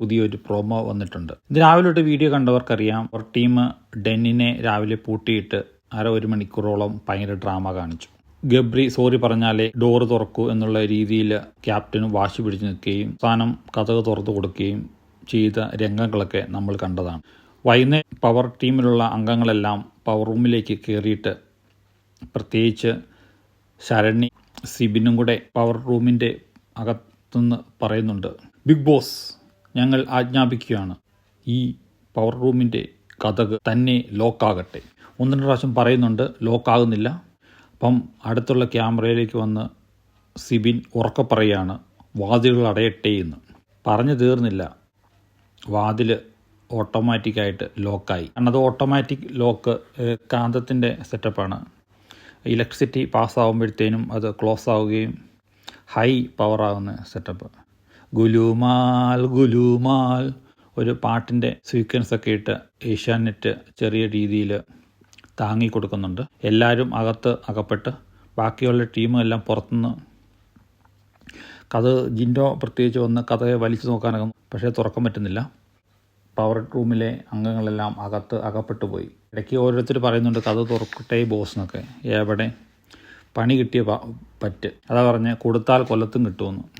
പുതിയൊരു പ്രോമോ വന്നിട്ടുണ്ട്. ഇത് രാവിലെ തൊട്ട് വീഡിയോ കണ്ടവർക്കറിയാം. ഒരു ടീം ഡെന്നിനെ രാവിലെ പൂട്ടിയിട്ട് അര ഒരു മണിക്കൂറോളം ഭയങ്കര ഡ്രാമ കാണിച്ചു. ഗബ്രി സോറി പറഞ്ഞാലേ ഡോറ് തുറക്കൂ എന്നുള്ള രീതിയിൽ ക്യാപ്റ്റന് വാശി പിടിച്ചു നിൽക്കുകയും സ്ഥാനം കഥക് തുറന്നു കൊടുക്കുകയും ചെയ്ത രംഗങ്ങളൊക്കെ നമ്മൾ കണ്ടതാണ്. വൈകുന്നേരം പവർ ടീമിലുള്ള അംഗങ്ങളെല്ലാം പവർ റൂമിലേക്ക് കയറിയിട്ട് പ്രത്യേകിച്ച് ശരണി സിബിനും കൂടെ പവർ റൂമിന്റെ അകത്തുനിന്ന് പറയുന്നുണ്ട് ബിഗ് ബോസ് ഞങ്ങൾ ആജ്ഞാപിക്കുകയാണ്. ഈ പവർ റൂമിന്റെ കഥക് തന്നെ ലോക്കാകട്ടെ. ഒന്ന് രണ്ട് പ്രാവശ്യം പറയുന്നുണ്ട് ലോക്കാകുന്നില്ല. അപ്പം അടുത്തുള്ള ക്യാമറയിലേക്ക് വന്ന് സിബിൻ ഉറക്കെ പറയാണ് വാതിലുകൾ അടയട്ടെ എന്ന്. പറഞ്ഞു തീർന്നില്ല. വാതിൽ ഓട്ടോമാറ്റിക്കായിട്ട് ലോക്കായി. കാരണം അത് ഓട്ടോമാറ്റിക് ലോക്ക് കാന്തത്തിന്റെ സെറ്റപ്പാണ്. ഇലക്ട്രിസിറ്റി പാസ്സാകുമ്പോഴത്തേനും അത് ക്ലോസ് ആവുകയും ഹൈ പവർ ആകുന്ന സെറ്റപ്പ്. ഗുലുമാൽ ഗുലുമാൽ. ഒരു പാട്ടിന്റെ സീക്വൻസ് ഒക്കെ ഇട്ട് ഏഷ്യാനെറ്റ് ചെറിയ രീതിയിൽ താങ്ങി കൊടുക്കുന്നുണ്ട്. എല്ലാവരും അകത്ത് അകപ്പെട്ട് ബാക്കിയുള്ള ടീമെല്ലാം പുറത്തുനിന്ന് കഥ ജിൻഡോ പ്രത്യേകിച്ച് വന്ന് കഥയെ വലിച്ചു നോക്കാനൊക്കെ പക്ഷേ തുറക്കാൻ പറ്റുന്നില്ല. പവർ റൂമിലെ അംഗങ്ങളെല്ലാം അകത്ത് അകപ്പെട്ടു പോയി. ഇടയ്ക്ക് ഓരോരുത്തർ പറയുന്നുണ്ട് കഥ തുറക്കട്ടെ ബോസ് എന്നൊക്കെ. എവിടെ പണി കിട്ടിയ പറ്റ്. അതാ പറഞ്ഞ് കൊടുത്താൽ കൊല്ലത്തും കിട്ടുമെന്ന്.